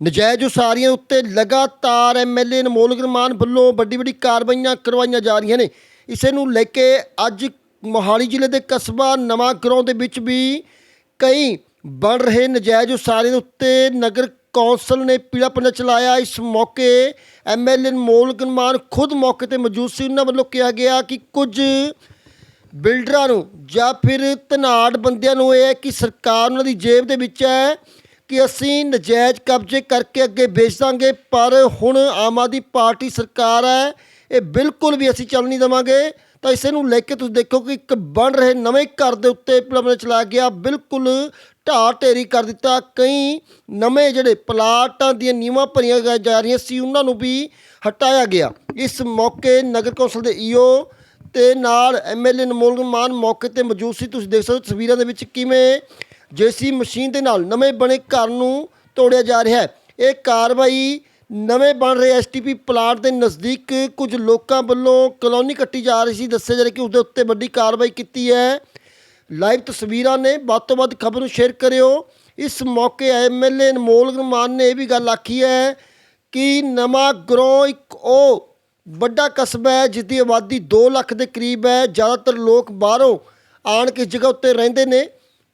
ਨਜਾਇਜ਼ ਉਸਾਰੀਆਂ ਉੱਤੇ ਲਗਾਤਾਰ ਐਮਐਲਏ ਅਨਮੋਲ ਗਰਮਾਨ ਵੱਲੋਂ ਵੱਡੀ ਵੱਡੀ ਕਾਰਵਾਈਆਂ ਕਰਵਾਈਆਂ ਜਾ ਰਹੀਆਂ ਨੇ। ਇਸੇ ਨੂੰ ਲੈ ਕੇ ਅੱਜ ਮੋਹਾਲੀ ਜ਼ਿਲ੍ਹੇ ਦੇ ਕਸਬਾ ਨਵਾਂ ਗਰਾਉਂ ਦੇ ਵਿੱਚ ਵੀ ਕਈ ਬਣ ਰਹੇ ਨਜਾਇਜ਼ ਉਸਾਰੀਆਂ ਦੇ ਉੱਤੇ ਨਗਰ ਕੌਂਸਲ ਨੇ ਪੀਲਾ ਪੰਡਾ ਚਲਾਇਆ। ਇਸ ਮੌਕੇ ਐਮਐਲਏ ਅਨਮੋਲ ਗਰਮਾਨ ਖੁਦ ਮੌਕੇ ਤੇ ਮੌਜੂਦ ਸੀ। ਉਹਨਾਂ ਵੱਲੋਂ ਕਿਹਾ ਗਿਆ ਕਿ ਕੁਝ ਬਿਲਡਰਾਂ ਨੂੰ ਜਾਂ ਫਿਰ ਧਨਾੜ ਬੰਦਿਆਂ ਨੂੰ ਇਹ ਹੈ ਕਿ ਸਰਕਾਰ ਉਹਨਾਂ ਦੀ ਜੇਬ ਦੇ ਵਿੱਚ ਹੈ। ਕਿ ਅਸੀਂ ਨਜਾਇਜ਼ ਕਬਜ਼ੇ ਕਰਕੇ ਅੱਗੇ ਵੇਚ ਦਾਂਗੇ, ਪਰ ਹੁਣ ਆਮ ਆਦਮੀ ਪਾਰਟੀ ਸਰਕਾਰ ਹੈ, ਇਹ ਬਿਲਕੁਲ ਵੀ ਅਸੀਂ ਚੱਲ ਨਹੀਂ ਦੇਵਾਂਗੇ। ਤਾਂ ਇਸੇ ਨੂੰ ਲੈ ਕੇ ਤੁਸੀਂ ਦੇਖੋ ਕਿ ਇੱਕ ਬਣ ਰਹੇ ਨਵੇਂ ਘਰ ਦੇ ਉੱਤੇ ਪਲਮਨ ਚਲਾ ਗਿਆ, ਬਿਲਕੁਲ ਢਾਹ ਢੇਰੀ ਕਰ ਦਿੱਤਾ। ਕਈ ਨਵੇਂ ਜਿਹੜੇ ਪਲਾਟਾਂ ਦੀਆਂ ਨੀਵਾਂ ਭਰੀਆਂ ਜਾ- ਰਹੀਆਂ ਸੀ, ਉਹਨਾਂ ਨੂੰ ਵੀ ਹਟਾਇਆ ਗਿਆ। ਇਸ ਮੌਕੇ ਨਗਰ ਕੌਂਸਲ ਦੇ ਈਓ ਤੇ ਨਾਲ ਐਮਐਲਏ ਨਮੋਲ ਮਾਨ ਮੌਕੇ ਤੇ ਮੌਜੂਦ ਸੀ। ਤੁਸੀਂ ਦੇਖ ਸਕਦੇ ਹੋ ਤਸਵੀਰਾਂ ਦੇ ਵਿੱਚ ਕਿਵੇਂ ਜੇਸੀ ਮਸ਼ੀਨ ਦੇ ਨਾਲ ਨਵੇਂ ਬਣੇ ਘਰ ਨੂੰ ਤੋੜਿਆ ਜਾ ਰਿਹਾ ਹੈ। ਇਹ ਕਾਰਵਾਈ ਨਵੇਂ ਬਣ ਰਹੇ ਐਸਟੀਪੀ ਪਲਾਟ ਦੇ ਨਜ਼ਦੀਕ ਕੁਝ ਲੋਕਾਂ ਵੱਲੋਂ ਕਲੋਨੀ ਕੱਟੀ ਜਾ ਰਹੀ ਸੀ। ਦੱਸਿਆ ਜਾ ਰਿਹਾ ਕਿ ਉਸ ਦੇ ਉੱਤੇ ਵੱਡੀ ਕਾਰਵਾਈ ਕੀਤੀ ਹੈ। ਲਾਈਵ ਤਸਵੀਰਾਂ ਨੇ ਵੱਧ ਤੋਂ ਵੱਧ ਖਬਰ ਨੂੰ ਸ਼ੇਅਰ ਕਰਿਓ। ਇਸ ਮੌਕੇ ਐਮਐਲਏ ਅਨਮੋਲ ਗਰਮਾਨ ਨੇ ਇਹ ਵੀ ਗੱਲ ਆਖੀ ਹੈ ਕਿ ਨਵਾਂ ਗਰੋਂ ਇੱਕ ਉਹ ਵੱਡਾ ਕਸਬਾ ਹੈ ਜਿਸ ਦੀ ਆਬਾਦੀ 2 ਲੱਖ ਦੇ ਕਰੀਬ ਹੈ। ਜ਼ਿਆਦਾਤਰ ਲੋਕ ਬਾਹਰੋਂ ਆਣ ਕੇ ਜਗ੍ਹਾ ਉੱਤੇ ਰਹਿੰਦੇ ਨੇ।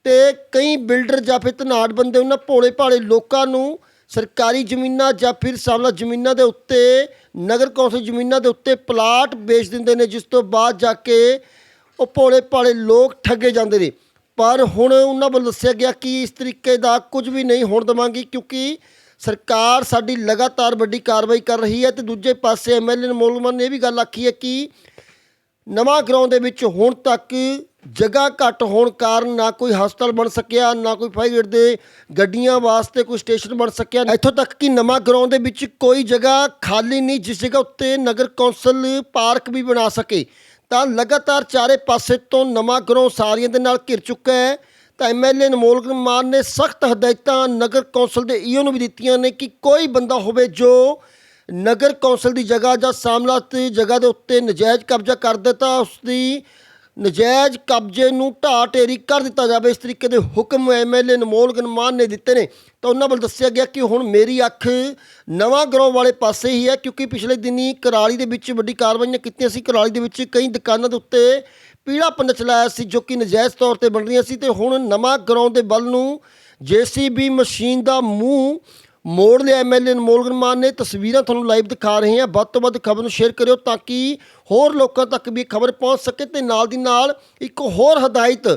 ਤੇ ਕਈ ਬਿਲਡਰ ਜਾਂ ਫਿਰ ਧਨਾੜ ਬੰਦੇ ਉਹਨਾਂ ਭੋਲੇ ਭਾਲੇ ਲੋਕਾਂ ਨੂੰ ਸਰਕਾਰੀ ਜ਼ਮੀਨਾਂ ਜਾਂ ਫਿਰ ਸਾਵਲਾ ਜ਼ਮੀਨਾਂ ਦੇ ਉੱਤੇ, ਨਗਰ ਕੌਂਸਲ ਜ਼ਮੀਨਾਂ ਦੇ ਉੱਤੇ ਪਲਾਟ ਵੇਚ ਦਿੰਦੇ ਨੇ, ਜਿਸ ਤੋਂ ਬਾਅਦ ਜਾ ਕੇ ਉਹ ਭੋਲੇ ਭਾਲੇ ਲੋਕ ਠੱਗੇ ਜਾਂਦੇ ਨੇ। ਪਰ ਹੁਣ ਉਹਨਾਂ ਵੱਲੋਂ ਦੱਸਿਆ ਗਿਆ ਕਿ ਇਸ ਤਰੀਕੇ ਦਾ ਕੁਝ ਵੀ ਨਹੀਂ ਹੋਣ ਦੇਵਾਂਗੀ ਕਿਉਂਕਿ ਸਰਕਾਰ ਸਾਡੀ ਲਗਾਤਾਰ ਵੱਡੀ ਕਾਰਵਾਈ ਕਰ ਰਹੀ ਹੈ ਤੇ ਦੂਜੇ ਪਾਸੇ ਐਮਐਲਏ ਅਨਮੋਲ ਨੇ ਇਹ ਵੀ ਗੱਲ ਆਖੀ ਹੈ ਕਿ ਨਵਾਂ ਗਰਾਊਂਡ ਦੇ ਵਿੱਚ ਹੁਣ ਤੱਕ ਜਗ੍ਹਾ ਘੱਟ ਹੋਣ ਕਾਰਨ ਨਾ ਕੋਈ ਹਸਪਤਾਲ ਬਣ ਸਕਿਆ, ਨਾ ਕੋਈ ਫਾਇਰ ਦੇ ਗੱਡੀਆਂ ਵਾਸਤੇ ਕੋਈ ਸਟੇਸ਼ਨ ਬਣ ਸਕਿਆ। ਇੱਥੋਂ ਤੱਕ ਕਿ ਨਵਾਂ ਗਰਾਊਂਡ ਦੇ ਵਿੱਚ ਕੋਈ ਜਗ੍ਹਾ ਖਾਲੀ ਨਹੀਂ, ਜਿਸ ਜਗ੍ਹਾ ਉੱਤੇ ਨਗਰ ਕੌਂਸਲ ਪਾਰਕ ਵੀ ਬਣਾ ਸਕੇ। ਤਾਂ ਲਗਾਤਾਰ ਚਾਰੇ ਪਾਸੇ ਤੋਂ ਨਵਾਂ ਗਰਾਊਂਡ ਸਾਰੀਆਂ ਦੇ ਨਾਲ ਘਿਰ ਚੁੱਕਾ ਹੈ। ਤਾਂ ਐਮਐਲਏ ਅਨਮੋਲ ਮਾਨ ਨੇ ਸਖਤ ਹਦਾਇਤਾਂ ਨਗਰ ਕੌਂਸਲ ਦੇ ਈਓ ਨੂੰ ਵੀ ਦਿੱਤੀਆਂ ਨੇ ਕਿ ਕੋਈ ਬੰਦਾ ਹੋਵੇ ਜੋ ਨਗਰ ਕੌਂਸਲ ਦੀ ਜਗ੍ਹਾ ਜਾਂ ਸਾਮਲਾਤ ਜਗ੍ਹਾ ਦੇ ਉੱਤੇ ਨਜਾਇਜ਼ ਕਬਜ਼ਾ ਕਰ ਦਿੱਤਾ, ਉਸ ਦੀ ਨਜਾਇਜ਼ ਕਬਜ਼ੇ ਨੂੰ ਢਾਹ ਢੇਰੀ ਕਰ ਦਿੱਤਾ ਜਾਵੇ। ਇਸ ਤਰੀਕੇ ਦੇ ਹੁਕਮ ਐਮਐਲਏ ਅਨਮੋਲ ਗਨਮਾਨ ਨੇ ਦਿੱਤੇ ਨੇ। ਤਾਂ ਉਹਨਾਂ ਵੱਲ ਦੱਸਿਆ ਗਿਆ ਕਿ ਹੁਣ ਮੇਰੀ ਅੱਖ ਨਵਾਂ ਗਰੋਂ ਵਾਲੇ ਪਾਸੇ ਹੀ ਹੈ, ਕਿਉਂਕਿ ਪਿਛਲੇ ਦਿਨੀ ਕਰਾਲੀ ਦੇ ਵਿੱਚ ਵੱਡੀ ਕਾਰਵਾਈਆਂ ਕੀਤੀਆਂ ਸੀ। ਕਰਾਲੀ ਦੇ ਵਿੱਚ ਕਈ ਦੁਕਾਨਾਂ ਦੇ ਉੱਤੇ ਪੀੜਾ ਪੰਨ ਚਲਾਇਆ ਸੀ, ਜੋ ਕਿ ਨਜਾਇਜ਼ ਤੌਰ ਤੇ ਬਣ ਰਹੀਆਂ ਸੀ। ਤੇ ਹੁਣ ਨਵਾਂ ਗਰਾਊਂ ਦੇ ਵੱਲ ਨੂੰ ਜੀਸੀਬੀ ਮਸ਼ੀਨ ਦਾ ਮੂੰਹ ਮੋੜ ਲਿਆ ਐਮਐਲਏ ਅਨਮੋਲ ਗਰਮਾਨ ਨੇ, ਤਸਵੀਰਾਂ ਤੁਹਾਨੂੰ ਲਾਈਵ ਦਿਖਾ ਰਹੇ ਹਾਂ। ਵੱਧ ਤੋਂ ਵੱਧ ਖਬਰ ਨੂੰ ਸ਼ੇਅਰ ਕਰਿਓ ਤਾਂ ਕਿ ਹੋਰ ਲੋਕਾਂ ਤੱਕ ਵੀ ਖਬਰ ਪਹੁੰਚ ਸਕੇ ਤੇ ਨਾਲ ਦੀ ਨਾਲ ਇੱਕ ਹੋਰ ਹਦਾਇਤ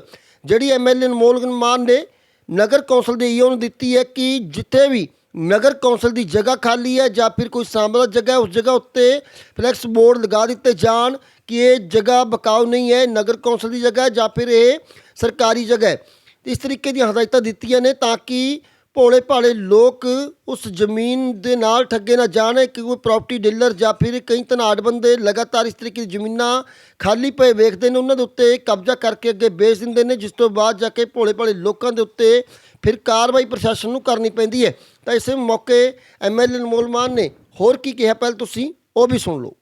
ਜਿਹੜੀ ਐਮਐਲਏ ਅਨਮੋਲ ਗਰਮਾਨ ਨੇ ਨਗਰ ਕੌਂਸਲ ਦੇ ਈਓ ਨੂੰ ਦਿੱਤੀ ਹੈ ਕਿ ਜਿੱਥੇ ਵੀ ਨਗਰ ਕੌਂਸਲ ਦੀ ਜਗ੍ਹਾ ਖਾਲੀ ਹੈ ਜਾਂ ਫਿਰ ਕੋਈ ਸਾਂਭਲਾ ਜਗ੍ਹਾ ਉਸ ਜਗ੍ਹਾ ਉੱਤੇ ਫਲੈਕਸ ਬੋਰਡ ਲਗਾ ਦਿੱਤੇ ਜਾਣ ਕਿ ਇਹ ਜਗ੍ਹਾ ਬਕਾਊ ਨਹੀਂ ਹੈ, ਨਗਰ ਕੌਂਸਲ ਦੀ ਜਗ੍ਹਾ ਜਾਂ ਫਿਰ ਇਹ ਸਰਕਾਰੀ ਜਗ੍ਹਾ ਹੈ। ਇਸ ਤਰੀਕੇ ਦੀਆਂ ਹਦਾਇਤਾਂ ਦਿੱਤੀਆਂ ਨੇ ਤਾਂ ਕਿ ਭੋਲੇ ਭਾਲੇ ਲੋਕ ਉਸ ਜ਼ਮੀਨ ਦੇ ਨਾਲ ਠੱਗੇ ਨਾ ਜਾਣ ਕਿ ਕੋਈ ਪ੍ਰਾਪਰਟੀ ਡੀਲਰ ਜਾਂ ਫਿਰ ਕਈ ਧਨਾੜ ਬੰਦੇ ਲਗਾਤਾਰ ਇਸ ਤਰੀਕੇ ਦੀ ਜ਼ਮੀਨਾਂ ਖਾਲੀ ਪਏ ਵੇਖਦੇ ਨੇ, ਉਹਨਾਂ ਦੇ ਉੱਤੇ ਕਬਜ਼ਾ ਕਰਕੇ ਅੱਗੇ ਵੇਚ ਦਿੰਦੇ ਨੇ, ਜਿਸ ਤੋਂ ਬਾਅਦ ਜਾ ਕੇ ਭੋਲੇ ਭਾਲੇ ਲੋਕਾਂ ਦੇ ਉੱਤੇ ਫਿਰ ਕਾਰਵਾਈ ਪ੍ਰਸ਼ਾਸਨ ਨੂੰ ਕਰਨੀ ਪੈਂਦੀ ਹੈ। ਤਾਂ ਇਸੇ ਮੌਕੇ ਐਮਐਲਏ ਅਨਮੋਲ ਮਾਨ ਨੇ ਹੋਰ ਕੀ ਕਿਹਾ, ਪਹਿਲ ਤੁਸੀਂ ਉਹ ਵੀ ਸੁਣ ਲਓ।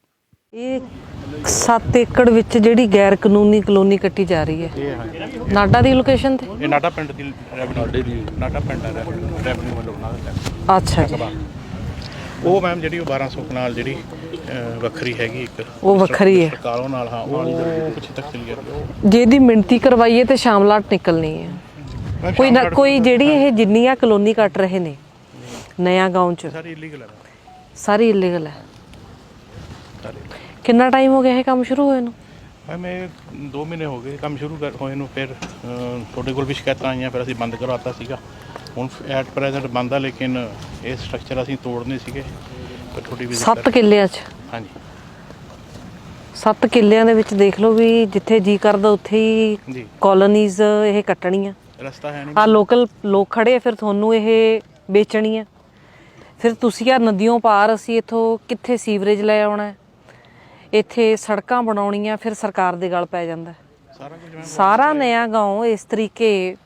ਇਹ 7 ਏਕੜ ਵਿੱਚ ਜਿਹੜੀ ਗੈਰ ਕਾਨੂੰਨੀ ਕਲੋਨੀ ਕੱਟੀ ਜਾ ਰਹੀ ਹੈ। ਇਹ ਹਾਂਜੀ। ਨਾਡਾ ਦੀ ਲੋਕੇਸ਼ਨ ਤੇ? ਇਹ ਨਾਟਾ ਪਿੰਡ ਦੀ ਰੈਵਨਿਊ ਦੀ। ਨਾਟਾ ਪਿੰਡ ਹੈ ਰੈਵਨਿਊ ਵੱਲੋਂ ਦਾ ਟੈਕਸ ਅੱਛਾ ਜੀ। ਉਹ ਮੈਮ ਜਿਹੜੀ ਉਹ 1200 ਕਨਾਲ ਜਿਹੜੀ ਅਹ, ਵੱਖਰੀ ਹੈਗੀ ਇੱਕ। ਉਹ ਵੱਖਰੀ ਹੈ। ਸਰਕਾਰੋਂ ਨਾਲ ਹਾਂ ਉਹ ਪਿੱਛੇ ਤੱਕ ਚਲੀ ਗਈ ਜਿਹਦੀ ਮਿਣਤੀ ਕਰਵਾਈਏ ਤੇ ਸ਼ਾਮਲਾਟ ਨਿਕਲਣੀ ਹੈ। ਕੋਈ ਨਾ ਕੋਈ ਜਿਹੜੀ ਇਹ ਜਿੰਨੀਆਂ ਕਲੋਨੀ ਕੱਟ ਰਹੇ ਨੇ ਨਇਆ ਗਾਉਂ ਚ। ਸਾਰੀ ਇਲੀਗਲ ਹੈ। ਸਾਰੀ ਇਲੀਗਲ ਹੈ। ਸਾਰੇ। ਕਿੰਨਾ ਟਾਈਮ ਹੋ ਗਿਆ ਇਹ ਕੰਮ ਸ਼ੁਰੂ ਹੋਏ ਨੂੰ? ਇਹ 2 ਮਹੀਨੇ ਹੋ ਗਏ ਕੰਮ ਸ਼ੁਰੂ ਕਰ- ਹੋਏ ਨੂੰ ਫਿਰ ਅਹ, ਤੁਹਾਡੇ ਕੋਲ ਵੀ ਸ਼ਿਕਾਇਤਾਂ ਆਈਆਂ ਫਿਰ ਅਸੀਂ ਬੰਦ ਕਰਵਾਤਾ ਸੀਗਾ। ਹੁਣ ਐਟ ਪ੍ਰੈਜ਼ੈਂਟ ਬੰਦ ਆ ਲੇਕਿਨ ਇਹ ਸਟਰਕਚਰ ਅਸੀਂ ਤੋੜਨੇ ਸੀਗੇ ਪਰ ਤੁਹਾਡੀ ਵੀ 7 ਕਿੱਲਿਆਂ ਚ? ਹਾਂਜੀ। 7 ਕਿੱਲਿਆਂ ਦੇ ਵਿੱਚ ਦੇਖ ਲਓ ਵੀ ਜਿੱਥੇ ਜੀ ਕਰਦਾ ਉੱਥੇ ਹੀ ਜੀ। ਕਾਲੋਨੀਜ਼ ਇਹ ਕੱਟਣੀਆਂ। ਰਸਤਾ ਹੈ ਨਹੀਂ। ਆ ਲੋਕਲ ਲੋਕ ਖੜੇ ਆ ਫਿਰ ਤੁਹਾਨੂੰ ਇਹ ਵੇਚਣੀ ਆ ਫਿਰ ਤੁਸੀਂ ਆ ਨਦੀਆਂ ਪਾਰ ਅਸੀਂ ਇਥੋਂ ਕਿੱਥੇ ਸੀਵਰੇਜ ਲੈ ਆਉਣਾ ਹੈ? ਇੱਥੇ ਸੜਕਾਂ ਬਣਾਉਣੀਆਂ ਫਿਰ ਸਰਕਾਰ ਦੇ ਗਲ ਪੈ ਜਾਂਦਾ ਸਾਰਾ ਨਿਆ ਗਾਉਂ ਇਸ ਤਰੀਕੇ।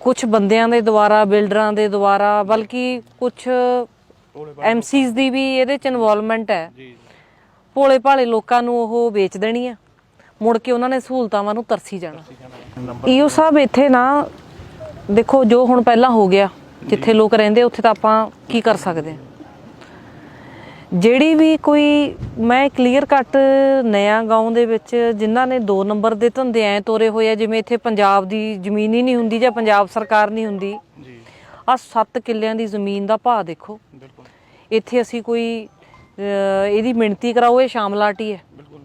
ਕੁਝ ਬੰਦਿਆਂ ਦੇ ਦੁਆਰਾ ਬਿਲਡਰਾਂ ਦੇ ਦੁਆਰਾ ਬਲਕਿ ਕੁਝ ਐਮਸੀਸ ਦੀ ਵੀ ਇਹਦੇ ਚ ਇਨਵੋਲਵਮੈਂਟ ਹੈ। ਭੋਲੇ ਭਾਲੇ ਲੋਕਾਂ ਨੂੰ ਉਹ ਵੇਚ ਦੇਣੀ ਆ। ਮੁੜ ਕੇ ਉਹਨਾਂ ਨੇ ਸਹੂਲਤਾਂ ਨੂੰ ਤਰਸੀ ਜਾਣਾ। ਈਓ ਸਾਹਿਬ ਇੱਥੇ ਨਾ ਦੇਖੋ ਜੋ ਹੁਣ ਪਹਿਲਾਂ ਹੋ ਗਿਆ ਜਿੱਥੇ ਲੋਕ ਰਹਿੰਦੇ ਉੱਥੇ ਤਾਂ ਆਪਾਂ ਕੀ ਕਰ ਸਕਦੇ ਆ ਜਿਹੜੀ ਵੀ ਕੋਈ ਮੈਂ ਕਲੀਅਰ ਕੱਟ ਨਿਆ ਗਾਉਂ ਦੇ ਵਿੱਚ ਜਿਨ੍ਹਾਂ ਨੇ 2 ਨੰਬਰ ਦੇ ਧੰਦੇ ਐ ਤੋਰੇ ਹੋਏ ਆ ਜਿਵੇਂ ਇੱਥੇ ਪੰਜਾਬ ਦੀ ਜ਼ਮੀਨ ਹੀ ਨਹੀਂ ਹੁੰਦੀ ਜਾਂ ਪੰਜਾਬ ਸਰਕਾਰ ਨਹੀਂ ਹੁੰਦੀ ਜੀ। ਆ 7 ਕਿੱਲਿਆਂ ਦੀ ਜ਼ਮੀਨ ਦਾ ਭਾਅ ਦੇਖੋ। ਬਿਲਕੁਲ। ਇੱਥੇ ਅਸੀਂ ਕੋਈ ਇਹਦੀ ਮਿਣਤੀ ਕਰਾਓ ਇਹ ਸ਼ਾਮਲਾਟੀ ਹੈ। ਬਿਲਕੁਲ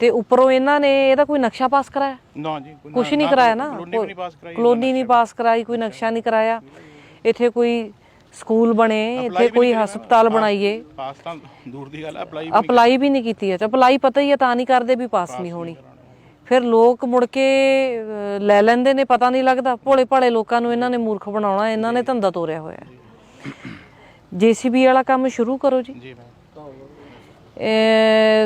ਤੇ ਉੱਪਰੋਂ ਇਹਨਾਂ ਨੇ ਇਹਦਾ ਕੋਈ ਨਕਸ਼ਾ ਪਾਸ ਕਰਾਇਆ? ਨਾ ਜੀ ਕੋਈ ਕੁਛ ਨਹੀਂ ਕਰਾਇਆ ਨਾ? ਕਲੋਨੀ ਨਹੀਂ ਪਾਸ ਕਰਾਈ ਕੋਈ ਨਕਸ਼ਾ ਨਹੀਂ ਕਰਾਇਆ। ਇੱਥੇ ਕੋਈ ਸਕੂਲ ਬਣੇ ਇੱਥੇ ਕੋਈ ਹਸਪਤਾਲ ਬਣਾਈਏ। ਪਾਸ ਤਾਂ ਦੂਰ ਦੀ ਗੱਲ ਅਪਲਾਈ ਅਪਲਾਈ ਵੀ ਨਹੀਂ ਕੀਤੀ। ਹੈ। ਅਪਲਾਈ ਪਤਾ ਹੀ ਹੈ ਤਾਂ ਨਹੀਂ ਕਰਦੇ ਵੀ ਪਾਸ ਨਹੀਂ ਹੋਣੀ। ਫਿਰ ਲੋਕ ਮੁੜ ਕੇ ਲੈ ਲੈਂਦੇ ਨੇ ਪਤਾ ਨਹੀਂ ਲੱਗਦਾ। ਭੋਲੇ ਭਾਲੇ ਲੋਕਾਂ ਨੂੰ ਇਹਨਾਂ ਨੇ ਮੂਰਖ ਬਣਾਉਣਾ ਇਹਨਾਂ ਨੇ ਧੰਦਾ ਤੋਰਿਆ ਹੋਇਆ ਜੀਸੀਬੀ ਵਾਲਾ ਕੰਮ ਸ਼ੁਰੂ ਕਰੋ ਜੀ। ਜੀ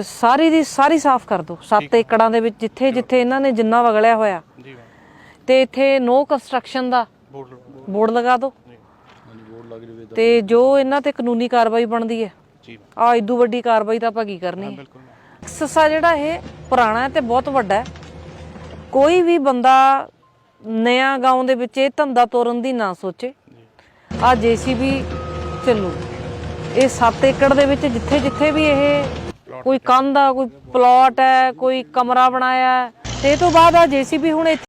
ਸਾਰੀ ਦੀ ਸਾਰੀ ਸਾਫ਼ ਕਰ ਦਿਓ। ਸੱਤ ਏਕੜਾਂ ਦੇ ਵਿੱਚ ਜਿੱਥੇ ਜਿੱਥੇ ਇਹਨਾਂ ਨੇ ਜਿੰਨਾ ਵਗੜਿਆ ਹੋਇਆ। ਜੀ ਤੇ ਇੱਥੇ ਨੋ ਕੰਸਟਰਕਸ਼ਨ ਦਾ ਬੋਰਡ ਬੋਰਡ ਲਗਾ ਤੇ ਜੋ ਇਹਨਾਂ ਤੇ ਕਾਨੂੰਨੀ ਕਾਰਵਾਈ ਬਣਦੀ ਹੈ ਜੀ। ਆ ਇਦੋਂ ਵੱਡੀ ਕਾਰਵਾਈ ਤਾਂ ਆਪਾਂ ਕੀ ਕਰਨੀ ਹੈ? ਬਿਲਕੁਲ। ਸੱਸਾ ਜਿਹੜਾ ਇਹ ਪੁਰਾਣਾ ਹੈ ਤੇ ਬਹੁਤ ਵੱਡਾ ਹੈ। ਕੋਈ ਵੀ ਬੰਦਾ ਨਿਆ ਗਾਉਂ ਦੇ ਵਿੱਚ ਇਹ ਧੰਦਾ ਤੋਰਨ ਦੀ ਨਾ ਸੋਚੇ। ਆ ਜੀਸੀਬੀ ਚੱਲੂ। ਇਹ 7 ਏਕੜ ਦੇ ਵਿੱਚ ਜਿੱਥੇ ਜਿੱਥੇ ਵੀ ਇਹ ਕੋਈ ਕੰਧ ਆ ਕੋਈ ਪਲਾਟ ਹੈ ਕੋਈ ਕਮਰਾ ਬਣਾਇਆ ਹੈ, ਤੇ ਇਹ ਤੋਂ ਬਾਅਦ ਆ ਜੀਸੀਬੀ ਹੁਣ ਇੱਥੇ